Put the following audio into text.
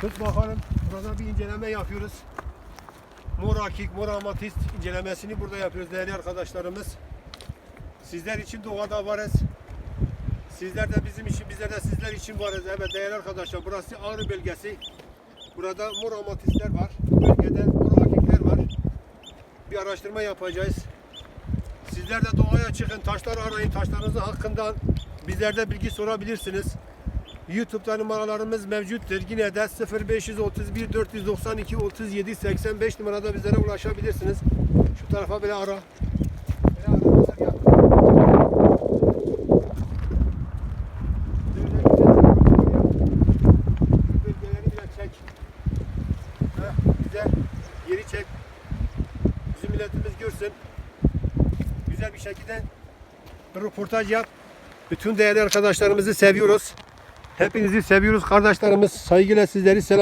Tut bakalım. Burada bir inceleme yapıyoruz. Mor akik, mor amatist incelemesini burada yapıyoruz değerli arkadaşlarımız. Sizler için doğada varız. Sizler de bizim için, bizler de sizler için varız. Evet değerli arkadaşlar burası Ağrı bölgesi. Burada mor amatistler var. Bölgede mor akikler var. Bir araştırma yapacağız. Sizler de doğaya çıkın, taşlar arayın, taşlarınızın hakkında bizlerde bilgi sorabilirsiniz. YouTube'da numaralarımız mevcuttur. Yine de 0531 492 37 85 numarada bizlere ulaşabilirsiniz. Şu tarafa ara. Bile milletimiz görsün. Güzel bir şekilde röportaj yap. Bütün değerli arkadaşlarımızı seviyoruz. Hepinizi seviyoruz kardeşlerimiz. Saygıyla sizleri selam.